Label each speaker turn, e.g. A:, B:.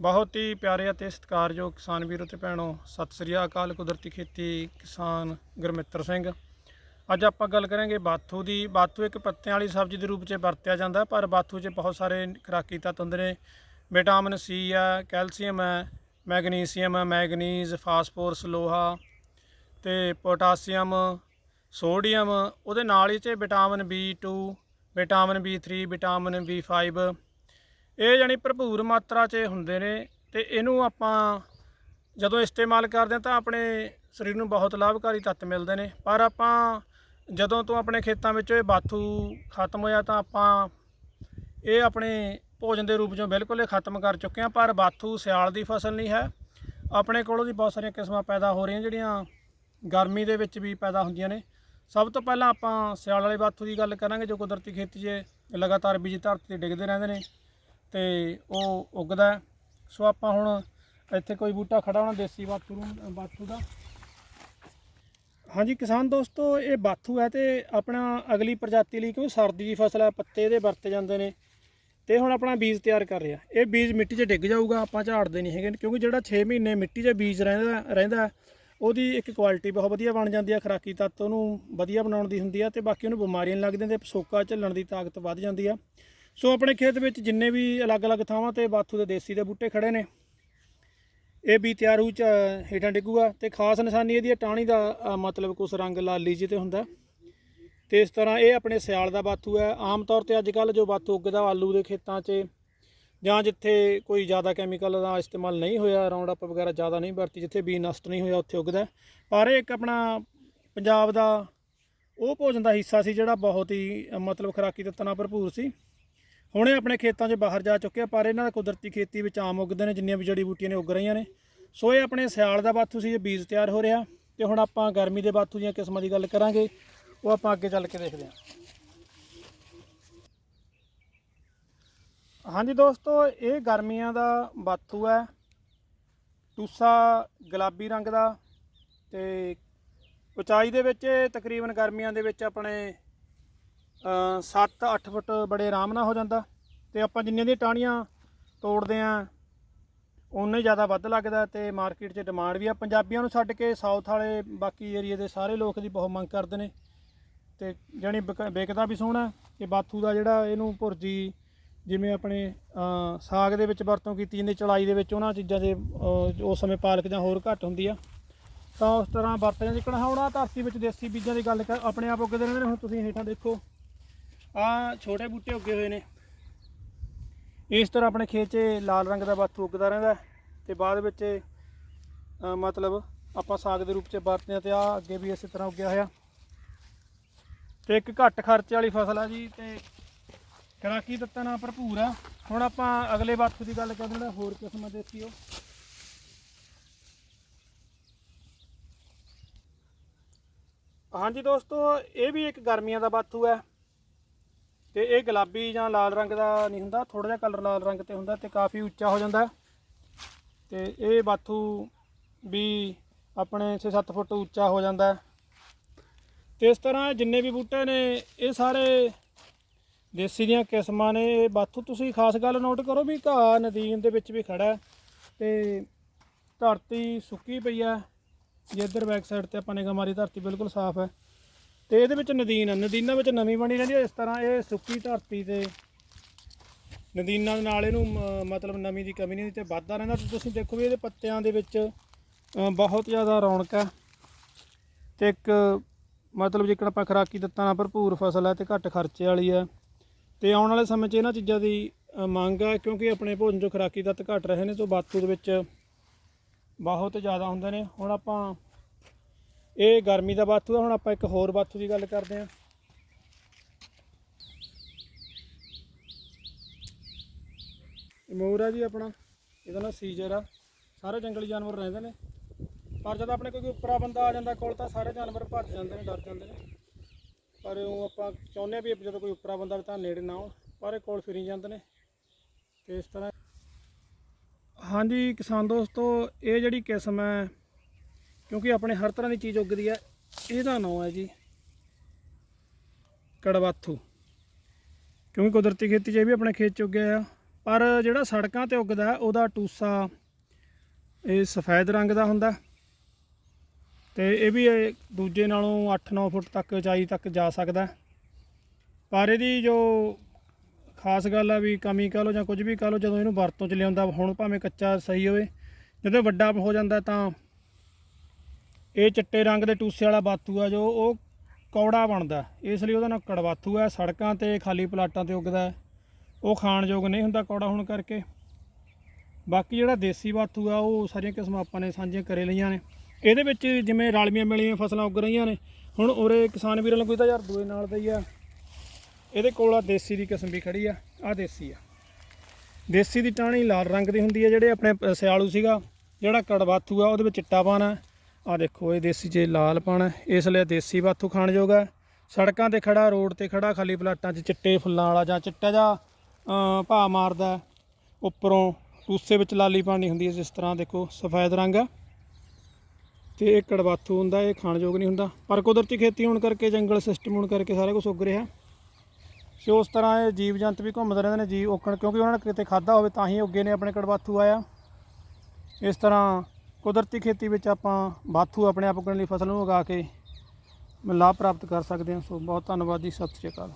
A: ਬਹੁਤ ਹੀ ਪਿਆਰੇ ਅਤੇ ਸਤਿਕਾਰਯੋਗ ਕਿਸਾਨ ਵੀਰੋ ਤੇ ਭੈਣੋ, ਸਤਿ ਸ੍ਰੀ ਅਕਾਲ ਕੁਦਰਤੀ ਖੇਤੀ ਕਿਸਾਨ ਗੁਰਮਿੱਤਰ ਸਿੰਘ। ਅੱਜ ਆਪਾਂ ਗੱਲ ਕਰਾਂਗੇ ਬਾਥੂ ਦੀ। ਬਾਥੂ ਇੱਕ ਪੱਤਿਆਂ ਵਾਲੀ ਸਬਜ਼ੀ ਦੇ ਰੂਪ 'ਚ ਵਰਤਿਆ ਜਾਂਦਾ, ਪਰ ਬਾਥੂ 'ਚ ਬਹੁਤ ਸਾਰੇ ਖੁਰਾਕੀ ਤੱਤ ਹੁੰਦੇ ਨੇ। ਵਿਟਾਮਿਨ ਸੀ ਹੈ, ਕੈਲਸ਼ੀਅਮ ਹੈ, ਮੈਗਨੀਸੀਅਮ ਹੈ, ਮੈਗਨੀਜ਼, ਫਾਸਫੋਰਸ, ਲੋਹਾ ਤੇ ਪੋਟਾਸੀਅਮ, ਸੋਡੀਅਮ। ਉਹਦੇ ਨਾਲ ਹੀ 'ਚ vitamin B2 vitamin B3 vitamin B5 ਇਹ ਜਾਨੀ ਭਰਪੂਰ ਮਾਤਰਾ 'ਚ ਹੁੰਦੇ ਨੇ ਤੇ ਇਹਨੂੰ ਆਪਾਂ ਜਦੋਂ ਇਸਤੇਮਾਲ ਕਰਦੇ ਹਾਂ ਤਾਂ ਆਪਣੇ ਸਰੀਰ ਨੂੰ ਬਹੁਤ ਲਾਭਕਾਰੀ ਤੱਤ ਮਿਲਦੇ ਨੇ। ਪਰ ਆਪਾਂ ਜਦੋਂ ਤੋਂ ਆਪਣੇ ਖੇਤਾਂ ਵਿੱਚ ਇਹ ਬਾਥੂ ਖਤਮ ਹੋਇਆ ਤਾਂ ਆਪਾਂ ਇਹ ਆਪਣੇ ਭੋਜਨ ਦੇ ਰੂਪ 'ਚੋਂ ਬਿਲਕੁਲ ਹੀ ਖਤਮ ਕਰ ਚੁੱਕੇ ਹਾਂ। ਪਰ ਬਾਥੂ ਸਿਆਲ ਦੀ ਫਸਲ ਨਹੀਂ ਹੈ। ਆਪਣੇ ਕੋਲ ਉਹਦੀ ਬਹੁਤ ਸਾਰੀਆਂ ਕਿਸਮਾਂ ਪੈਦਾ ਹੋ ਰਹੀਆਂ ਜਿਹੜੀਆਂ ਗਰਮੀ ਦੇ ਵਿੱਚ ਵੀ ਪੈਦਾ ਹੁੰਦੀਆਂ ਨੇ। ਸਭ ਤੋਂ ਪਹਿਲਾਂ ਆਪਾਂ ਸਿਆਲ ਵਾਲੇ ਬਾਥੂ ਦੀ ਗੱਲ ਕਰਾਂਗੇ। ਜੋ ਕੁਦਰਤੀ ਖੇਤੀ 'ਚ ਲਗਾਤਾਰ ਬੀਜ ਧਰਤੀ ਤੇ ਡਿੱਗਦੇ ਰਹਿੰਦੇ ਨੇ। ਤੇ ਉਹ ਉੱਗਦਾ ਸੋ ਆਪਾਂ ਹੁਣ ਇੱਥੇ ਕੋਈ ਬੂਟਾ ਖੜਾ ਹੋਣਾ ਦੇਸੀ ਬਾਥੂ ਨੂੰ ਬਾਥੂ ਦਾ। ਹਾਂਜੀ ਕਿਸਾਨ ਦੋਸਤੋ, ਇਹ ਬਾਥੂ ਹੈ ਤੇ ਆਪਣਾ ਅਗਲੀ ਪ੍ਰਜਾਤੀ ਲਈ ਕਿਉਂ ਸਰਦੀ ਦੀ ਫਸਲ ਹੈ, ਪੱਤੇ ਇਹਦੇ ਵਰਤੇ ਜਾਂਦੇ ਨੇ। ਤੇ ਹੁਣ ਆਪਣਾ ਬੀਜ ਤਿਆਰ ਕਰ ਰਿਹਾ। ਇਹ ਬੀਜ ਮਿੱਟੀ 'ਚ ਡਿੱਗ ਜਾਊਗਾ, ਆਪਾਂ ਝਾੜਦੇ ਨਹੀਂ ਹੈਗੇ। ਕਿਉਂਕਿ ਜਿਹੜਾ 6 ਮਹੀਨੇ ਮਿੱਟੀ 'ਚ ਬੀਜ ਰਹਿੰਦਾ ਰਹਿੰਦਾ ਉਹਦੀ ਇੱਕ ਕੁਆਲਿਟੀ ਬਹੁਤ ਵਧੀਆ ਬਣ ਜਾਂਦੀ ਹੈ। ਖਰਾਕੀ ਤੱਤ ਉਹਨੂੰ ਵਧੀਆ ਬਣਾਉਣ ਦੀ ਹੁੰਦੀ ਆ ਤੇ ਬਾਕੀ ਉਹਨੂੰ ਬਿਮਾਰੀਆਂ ਨਹੀਂ ਲੱਗਦੀਆਂ ਤੇ ਸੋਕਾ ਝੱਲਣ ਦੀ ਤਾਕਤ ਵੱਧ ਜਾਂਦੀ ਆ ਸੋ ਆਪਣੇ ਖੇਤ ਵਿੱਚ ਜਿੰਨੇ ਵੀ ਅਲੱਗ-ਅਲੱਗ ਥਾਵਾਂ ਤੇ ਬਾਥੂ ਦੇ ਦੇਸੀ ਦੇ ਬੂਟੇ ਖੜੇ ਨੇ, ਇਹ ਵੀ ਤਿਆਰ ਹੋ ਚ, ਹੇਠਾਂ ਡਿੱਗੂਗਾ ਤੇ ਖਾਸ ਨਿਸ਼ਾਨੀ ਇਹਦੀ ਹੈ ਟਾਹਣੀ ਦਾ ਮਤਲਬ ਕੁਛ ਰੰਗ ਲਾਲੀ ਜਿਹੇ ਤੇ ਹੁੰਦਾ। ਤੇ ਇਸ ਤਰ੍ਹਾਂ ਇਹ ਆਪਣੇ ਸਿਆਲ ਦਾ ਬਾਥੂ ਹੈ। ਆਮ ਤੌਰ ਤੇ ਅੱਜ ਕੱਲ ਜੋ ਬਾਥੂ ਉੱਗਦਾ, ਆਲੂ ਦੇ ਖੇਤਾਂ 'ਚ ਜਾਂ ਜਿੱਥੇ ਕੋਈ ਜ਼ਿਆਦਾ ਕੈਮੀਕਲ ਦਾ ਇਸਤੇਮਾਲ ਨਹੀਂ ਹੋਇਆ ਰਾਉਂਡ ਅਪ ਵਗੈਰਾ ਜ਼ਿਆਦਾ ਨਹੀਂ ਵਰਤੀ, ਜਿੱਥੇ ਬੀ ਨਸ਼ਟ ਨਹੀਂ ਹੋਇਆ, ਉੱਥੇ ਉੱਗਦਾ ਪਰ ਇਹ ਇੱਕ ਆਪਣਾ ਪੰਜਾਬ ਦਾ ਉਹ ਭੋਜਨ ਦਾ ਹਿੱਸਾ ਸੀ, ਜਿਹੜਾ ਬਹੁਤ ਹੀ, ਮਤਲਬ ਖੁਰਾਕੀ ਤੱਤਾਂ ਨਾਲ ਭਰਪੂਰ ਸੀ। ਹੁਣੇ ਆਪਣੇ ਖੇਤਾਂ 'ਚ ਬਾਹਰ ਜਾ ਚੁੱਕੇ ਆ, ਪਰ ਇਹਨਾਂ ਦਾ ਕੁਦਰਤੀ ਖੇਤੀ ਵਿੱਚ ਆਮ ਉੱਗਦੇ ਨੇ, ਜਿੰਨੀਆਂ ਵੀ ਜੜੀ ਬੂਟੀਆਂ ਨੇ ਉੱਗ ਰਹੀਆਂ ਨੇ। ਸੋ ਇਹ ਆਪਣੇ ਸਿਆਲ ਦਾ ਬਾਥੂ ਸੀ, ਇਹ ਬੀਜ ਤਿਆਰ ਹੋ ਰਿਹਾ। ਤੇ ਹੁਣ ਆਪਾਂ ਗਰਮੀ ਦੇ ਬਾਥੂ ਦੀਆਂ ਕਿਸਮਾਂ ਦੀ ਗੱਲ ਕਰਾਂਗੇ, ਉਹ ਆਪਾਂ ਅੱਗੇ ਚੱਲ ਕੇ ਦੇਖਦੇ ਹਾਂ। ਹਾਂਜੀ ਦੋਸਤੋ, ਇਹ ਗਰਮੀਆਂ ਦਾ ਬਾਥੂ ਹੈ। ਟੂਸਾ ਗੁਲਾਬੀ ਰੰਗ ਦਾ ਤੇ ਉਚਾਈ ਦੇ ਵਿੱਚ ਤਕਰੀਬਨ ਗਰਮੀਆਂ ਦੇ ਵਿੱਚ ਆਪਣੇ 7-8 ਫੁੱਟ ਬੜੇ ਆਰਾਮ ਨਾਲ ਹੋ ਜਾਂਦਾ ਤੇ ਆਪਾਂ ਜਿੰਨੀਆਂ ਦੀਆਂ ਟਾਹਣੀਆਂ ਤੋੜਦੇ ਆ ਉਨੇ ਜ਼ਿਆਦਾ ਵੱਧ ਲੱਗਦਾ ਤੇ ਮਾਰਕੀਟ 'ਚ ਡਿਮਾਂਡ ਵੀ ਆ। ਪੰਜਾਬੀਆਂ ਨੂੰ ਛੱਡ ਕੇ ਸਾਊਥ ਵਾਲੇ ਬਾਕੀ ਏਰੀਆ ਦੇ ਸਾਰੇ ਲੋਕ ਦੀ ਬਹੁਤ ਮੰਗ ਕਰਦੇ ਨੇ ਤੇ ਜਾਣੀ ਵਿਕ- ਵਿਕਦਾ ਵੀ ਸੋਹਣਾ ਤੇ ਬਾਥੂ ਦਾ ਜਿਹੜਾ ਇਹਨੂੰ ਭੁਰਜੀ ਜਿਵੇਂ ਆਪਣੇ ਸਾਗ ਦੇ ਵਿੱਚ ਵਰਤੋਂ ਕੀਤੀ ਜਾਂਦੀ ਚੜਾਈ ਦੇ ਵਿੱਚ ਉਹਨਾਂ ਚੀਜ਼ਾਂ ਦੇ ਉਸ ਸਮੇਂ ਪਾਲਕ ਜਾਂ ਹੋਰ ਘੱਟ ਹੁੰਦੀ ਆ। ਤਾਂ ਉਸ ਤਰ੍ਹਾਂ ਵਰਤਿਆ ਜਿਕਣ ਹੁਣ ਆਹ ਧਰਤੀ ਵਿੱਚ ਦੇਸੀ ਬੀਜਾਂ ਦੀ ਗੱਲ ਕਰ, ਆਪਣੇ ਆਪ ਉੱਗਦੇ ਰਹਿੰਦੇ ਨੇ, ਹੁਣ ਤੁਸੀਂ ਹੇਠਾਂ ਦੇਖੋ। ਆ ਛੋਟੇ ਬੂਟੇ ਉੱਗੇ ਹੋਏ ਨੇ। ਇਸ ਤਰ੍ਹਾਂ ਆਪਣੇ ਖੇਤ 'ਚ ਲਾਲ ਰੰਗ ਦਾ ਬਾਥੂ ਉੱਗਦਾ ਰਹਿੰਦਾ ਹੈ ਤੇ ਬਾਅਦ ਵਿੱਚ ਮਤਲਬ ਆਪਾਂ ਸਾਗ ਦੇ ਰੂਪ 'ਚ ਵਰਤਦੇ ਹਾਂ ਤੇ ਆ ਅੱਗੇ ਵੀ ਇਸੇ ਤਰ੍ਹਾਂ ਉੱਗਿਆ ਹੋਇਆ। ਤੇ ਇੱਕ ਘੱਟ ਖਰਚੇ ਵਾਲੀ ਫਸਲ ਆ ਜੀ ਤੇ ਕਰਾਕੀ ਤੱਤਾਂ ਨਾਲ ਭਰਪੂਰ ਆ। ਹੁਣ ਆਪਾਂ ਅਗਲੇ ਬਾਥੂ ਦੀ ਗੱਲ ਕਰਦੇ ਹਾਂ ਹੋਰ ਕਿਸਮਾਂ ਦੇਖੀ ਉਹ। ਹਾਂਜੀ ਦੋਸਤੋ, ਇਹ ਵੀ ਇੱਕ ਗਰਮੀਆਂ ਦਾ ਬਾਥੂ ਹੈ ਤੇ ਇਹ ਗੁਲਾਬੀ ਜਾਂ ਲਾਲ ਰੰਗ ਦਾ ਨਹੀਂ ਹੁੰਦਾ ਥੋੜਾ ਜਿਹਾ ਕਲਰ ਲਾਲ ਰੰਗ ਤੇ ਹੁੰਦਾ ਤੇ ਕਾਫੀ ਉੱਚਾ ਹੋ ਜਾਂਦਾ ਹੈ। ਤੇ ਇਹ ਬਾਥੂ ਵੀ ਆਪਣੇ 6-7 ਫੁੱਟ ਉੱਚਾ ਹੋ ਜਾਂਦਾ ਹੈ। ਤੇ ਇਸ ਤਰ੍ਹਾਂ ਜਿੰਨੇ ਵੀ ਬੂਟੇ ਨੇ, ਇਹ ਸਾਰੇ ਦੇਸੀ ਦੀਆਂ ਕਿਸਮਾਂ ਨੇ ਇਹ ਬਾਥੂ ਤੁਸੀਂ ਖਾਸ ਗੱਲ ਨੋਟ ਕਰੋ ਵੀ ਘਾਹ ਨਦੀਨ ਦੇ ਵਿੱਚ ਵੀ ਖੜਾ ਹੈ ਤੇ ਧਰਤੀ ਸੁੱਕੀ ਪਈ ਹੈ ਜੇ ਇੱਧਰ ਬੈਕ ਸਾਈਡ ਤੇ ਆਪਾਂ ਨਿਗਾਹ ਮਾਰੀ, ਧਰਤੀ ਬਿਲਕੁਲ ਸਾਫ਼ ਹੈ ਤੇ ਇਹਦੇ ਵਿੱਚ ਨਦੀਨ ਹੈ ਨਦੀਨਾਂ ਵਿੱਚ ਨਵੀਂ ਬਣੀ ਰਹਿੰਦੀ ਹੈ ਇਸ ਤਰ੍ਹਾਂ ਇਹ ਸੁੱਕੀ ਧਰਤੀ ਤੇ ਨਦੀਨਾਂ ਦੇ ਨਾਲ ਇਹਨੂੰ ਮ- ਮਤਲਬ ਨਮੀ ਦੀ ਕਮੀ ਨਹੀਂ ਤੇ ਵੱਧਦਾ ਰਹਿੰਦਾ। ਤੇ ਤੁਸੀਂ ਦੇਖੋ ਵੀ ਇਹਦੇ ਪੱਤਿਆਂ ਦੇ ਵਿੱਚ ਬਹੁਤ ਜ਼ਿਆਦਾ ਰੌਣਕ ਹੈ ਤੇ ਇੱਕ ਮਤਲਬ ਜੇਕਰ ਆਪਾਂ ਖਰਾਕੀ ਤੱਤਾਂ ਨਾਲ ਭਰਪੂਰ ਫਸਲ ਹੈ ਤੇ ਘੱਟ ਖਰਚੇ ਵਾਲੀ ਹੈ ਤੇ ਆਉਣ ਵਾਲੇ ਸਮੇਂ 'ਚ ਇਹਨਾਂ ਚੀਜ਼ਾਂ ਦੀ ਮੰਗ ਹੈ ਕਿਉਂਕਿ ਆਪਣੇ ਭੋਜਨ 'ਚੋਂ ਖਰਾਕੀ ਤੱਤ ਘਟ ਰਹੇ ਨੇ, ਤੋਂ ਬਾਤੂ ਦੇ ਵਿੱਚ ਬਹੁਤ ਜ਼ਿਆਦਾ ਹੁੰਦੇ ਨੇ। ਹੁਣ ਆਪਾਂ ਇਹ ਗਰਮੀ ਦਾ ਬਾਥੂ ਹੈ ਹੁਣ ਆਪਾਂ ਇੱਕ ਹੋਰ ਬਾਥੂ ਦੀ ਗੱਲ ਕਰਦੇ ਹਾਂ। ਮੋਰ ਆ ਜੀ ਆਪਣਾ, ਇਹਦਾ ਨਾਂ ਸੀਜਰ ਆ। ਸਾਰੇ ਜੰਗਲੀ ਜਾਨਵਰ ਰਹਿੰਦੇ ਨੇ। ਪਰ ਜਦ ਆਪਣੇ ਕੋਈ ਉੱਪਰਾ ਬੰਦਾ ਆ ਜਾਂਦਾ ਕੋਲ, ਤਾਂ ਸਾਰੇ ਜਾਨਵਰ ਭੱਜ ਜਾਂਦੇ ਨੇ, ਡਰ ਜਾਂਦੇ ਨੇ। ਪਰ ਉਹ ਆਪਾਂ ਚਾਹੁੰਦੇ ਆ ਵੀ ਜਦੋਂ ਕੋਈ ਉੱਪਰਾ ਬੰਦਾ ਤਾਂ ਨੇੜੇ ਨਾ ਆਉਣ, ਪਰ ਇਹ ਕੋਲ ਫਿਰੀ ਜਾਂਦੇ ਨੇ। ਤੇ ਇਸ ਤਰ੍ਹਾਂ ਹਾਂਜੀ, ਕਿਸਾਨ ਦੋਸਤੋ, ਇਹ ਜਿਹੜੀ ਕਿਸਮ ਹੈ ਕਿਉਂਕਿ ਆਪਣੇ ਹਰ ਤਰ੍ਹਾਂ ਦੀ ਚੀਜ਼ ਉੱਗਦੀ ਹੈ। ਇਹਦਾ ਨਾਮ ਹੈ ਜੀ ਕੜਵਾਥੂ। ਕਿਉਂਕਿ ਕੁਦਰਤੀ ਖੇਤੀ 'ਚ ਇਹ ਵੀ ਆਪਣੇ ਖੇਤ 'ਚ ਉੱਗਿਆ ਆ। ਪਰ ਜਿਹੜਾ ਸੜਕਾਂ ਤੇ ਉੱਗਦਾ, ਉਹਦਾ ਟੂਸਾ ਇਹ ਸਫੈਦ ਰੰਗ ਦਾ ਹੁੰਦਾ। ਤੇ ਇਹ ਵੀ ਇਹ ਦੂਜੇ ਨਾਲੋਂ 8-9 ਫੁੱਟ ਤੱਕ ਉਚਾਈ ਤੱਕ ਜਾ ਸਕਦਾ। ਪਰ ਇਹਦੀ ਜੋ ਖਾਸ ਗੱਲ ਆ ਵੀ ਕਮੀ ਕਹ ਲਓ ਜਾਂ ਕੁਝ ਵੀ ਕਹ ਲਓ, ਜਦੋਂ ਇਹਨੂੰ ਵਰਤੋਂ ਚ ਲਿਆਉਂਦਾ, ਹੁਣ ਭਾਵੇਂ ਕੱਚਾ ਸਹੀ ਹੋਵੇ, ਜਦੋਂ ਵੱਡਾ ਹੋ ਜਾਂਦਾ ਤਾਂ ਇਹ ਚਿੱਟੇ ਰੰਗ ਦੇ ਟੂਸੇ ਵਾਲਾ ਬਾਥੂ ਆ ਜੋ ਉਹ ਕੌੜਾ ਬਣਦਾ। ਇਸ ਲਈ ਉਹਦਾ ਨਾਮ ਕੜਵਾਥੂ ਹੈ ਸੜਕਾਂ ਤੇ, ਖਾਲੀ ਪਲਾਟਾਂ ਤੇ ਉੱਗਦਾ। ਉਹ ਖਾਣ ਯੋਗ ਨਹੀਂ ਹੁੰਦਾ ਕੌੜਾ ਹੋਣ ਕਰਕੇ। ਬਾਕੀ ਜਿਹੜਾ ਦੇਸੀ ਬਾਥੂ ਆ, ਉਹ ਸਾਰੀਆਂ ਕਿਸਮਾਂ ਆਪਾਂ ਨੇ ਸਾਂਝੀਆਂ ਕਰੇ ਲਈਆਂ ਨੇ। ਇਹਦੇ ਵਿੱਚ ਜਿਵੇਂ ਰਲਮੀਆਂ ਮਿਲੀਆਂ ਫਸਲਾਂ ਉੱਗ ਰਹੀਆਂ ਨੇ। ਹੁਣ ਉਰੇ ਕਿਸਾਨ ਵੀਰਾਂ ਨੂੰ ਕੋਈ ਤਾਂ ਯਾਰ ਦੂਏ ਨਾਲ ਦਾ ਹੀ ਆ। ਇਹਦੇ ਕੋਲ ਆ ਦੇਸੀ ਦੀ ਕਿਸਮ ਵੀ ਖੜੀ ਆ। ਆ ਦੇਸੀ ਆ। ਦੇਸੀ ਦੀ ਟਾਹਣੀ ਲਾਲ ਰੰਗ ਦੀ ਹੁੰਦੀ ਹੈ ਜਿਹੜੇ ਆਪਣੇ ਸਿਆਲੂ ਸੀਗਾ। ਜਿਹੜਾ ਕੜਵਾਥੂ ਆ, ਉਹਦੇ ਵਿੱਚ ਚਿੱਟਾ ਪਾਣਾ ਆ ਦੇਖੋ, ਇਹ ਦੇਸੀ ਜੇ ਲਾਲ ਪਾਣਾ ਇਸ ਲਈ ਦੇਸੀ ਬਾਥੂ ਖਾਣ ਯੋਗ ਹੈ। ਸੜਕਾਂ ਤੇ ਖੜਾ, ਰੋਡ ਤੇ ਖੜਾ, ਖਾਲੀ ਪਲਾਟਾਂ 'ਚ ਚਿੱਟੇ ਫੁੱਲਾਂ ਵਾਲਾ ਜਾਂ ਚਿੱਟਾ ਜਾਂ ਭਾ ਮਾਰਦਾ ਉੱਪਰੋਂ ਟੂਸੇ ਵਿੱਚ ਲਾਲੀ ਪਾਣੀ ਹੁੰਦੀ ਹੈ, ਜਿਸ ਤਰ੍ਹਾਂ ਦੇਖੋ, ਸਫੈਦ ਰੰਗ ਆ ਤੇ ਇਹ ਕੜਵਾਥੂ ਹੁੰਦਾ, ਇਹ ਖਾਣ ਯੋਗ ਨਹੀਂ ਹੁੰਦਾ। ਪਰ ਕੁਦਰਤੀ ਖੇਤੀ ਹੋਣ ਕਰਕੇ, ਜੰਗਲ ਸਿਸਟਮ ਹੋਣ ਕਰਕੇ ਸਾਰਾ ਕੁਝ ਉੱਗ ਰਿਹਾ। ਤੇ ਉਸ ਤਰ੍ਹਾਂ ਇਹ ਜੀਵ ਜੰਤ ਵੀ ਘੁੰਮਦੇ ਰਹਿੰਦੇ ਨੇ, ਜੀਵ ਉੱਕਣ ਕਿਉਂਕਿ ਉਹਨਾਂ ਨੇ ਕਿਤੇ ਖਾਦਾ ਹੋਵੇ, ਤਾਂ ਹੀ ਉੱਗੇ ਨੇ ਆਪਣੇ ਕੜਵਾਥੂ ਆਇਆ। ਇਸ ਤਰ੍ਹਾਂ ਕੁਦਰਤੀ ਖੇਤੀ ਵਿੱਚ ਆਪਾਂ ਬਾਥੂ ਆਪਣੇ ਆਪ ਉੱਗਣ ਲਈ ਫਸਲ ਨੂੰ ਉਗਾ ਕੇ ਲਾਭ ਪ੍ਰਾਪਤ ਕਰ ਸਕਦੇ ਹਾਂ। ਸੋ ਬਹੁਤ ਧੰਨਵਾਦ ਜੀ। ਸਤਿ ਸ਼੍ਰੀ ਅਕਾਲ।